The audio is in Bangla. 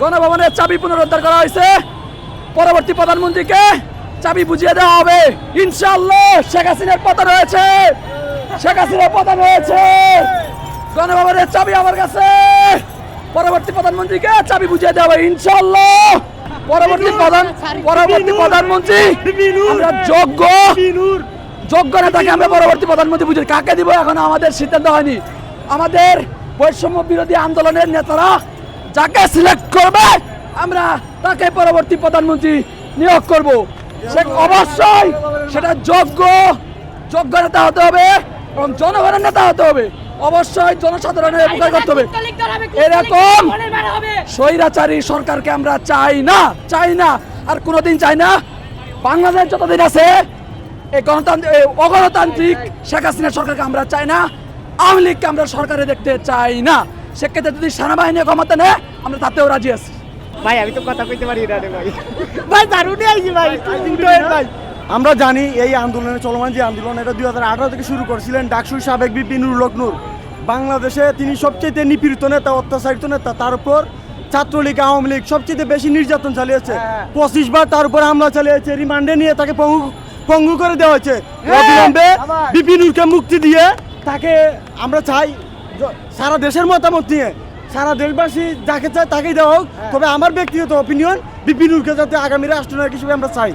গণভবনের চাবি পুনরুদ্ধার করা হয়েছে। পরবর্তী প্রধানমন্ত্রীকে চাবি বুঝিয়ে দেওয়া হবে। ইনশাআল্লাহ শেখ হাসিনার পতন হয়েছে। শেখ হাসিনার পতন হয়েছে। গণভবনের চাবি আমার কাছে। পরবর্তী প্রধানমন্ত্রীকে চাবি বুঝিয়ে দেওয়া হবে, ইনশাআল্লাহ। পরবর্তী প্রধান পরবর্তী প্রধানমন্ত্রী, আমরা যোগ্য। যোগ্য নেতাকে আমরা পরবর্তী প্রধানমন্ত্রী বুঝি কাকে দিব? এখন আমাদের সিদ্ধান্ত হয়নি। আমাদের বৈষম্য বিরোধী আন্দোলনের নেতারা যাকে সিলেক্ট করবে আমরা তাকে পরবর্তী প্রধানমন্ত্রী নিয়োগ করব। সে অবশ্যই সেটা যোগ্য যোগ্য নেতা হতে হবে এবং জনগণের নেতা হতে হবে। অবশ্যই জনসাধারণের উপকার করতে হবে। এরকম স্বৈরাচারী সরকারকে আমরা চাই না চাই না আর কোনোদিন চাই না। বাংলাদেশ যতদিন আছে এই গণতান্ত্রিক এই অগণতান্ত্রিক শেখ হাসিনা সরকারকে আমরা চাই না আওয়ামী লীগকে আমরা সরকারে দেখতে চাই না। সেক্ষেত্রে যদি সেনাবাহিনী ক্ষমতা নেয় আমরা তাতেও রাজি আছি। ভাই আমি তো কথা কইতে পারি না রে ভাই। ভাই দারুণই আইছি ভাই। ভাই আমরা জানি এই আন্দোলনে চলমান যে আন্দোলন এটা দুই হাজার আঠারো থেকে শুরু করেছিলেন ডাকসুর সাবেক বিপি নূর। বাংলাদেশে তিনি সবচেয়ে নিপীড়িত নেতা অত্যাচারিত নেতা তার উপর ছাত্রলীগ আওয়ামী লীগ সবচেয়ে বেশি নির্যাতন চালিয়েছে। পঁচিশ বার তার উপর হামলা চালিয়েছে রিমান্ডে নিয়ে তাকে পঙ্গু পঙ্গু করে দেওয়া হয়েছে। অবিলম্বে বিপি নূরকে মুক্তি দিয়ে তাকে আমরা চাই সারা দেশের মতামত নিয়ে সারা দেশবাসী যাকে চায় তাকেই দেওয়া হোক। তবে আমার ব্যক্তিগত অপিনিয়ন বিপিনুরকে যাতে আগামী রাষ্ট্রনায়ক হিসেবে আমরা চাই।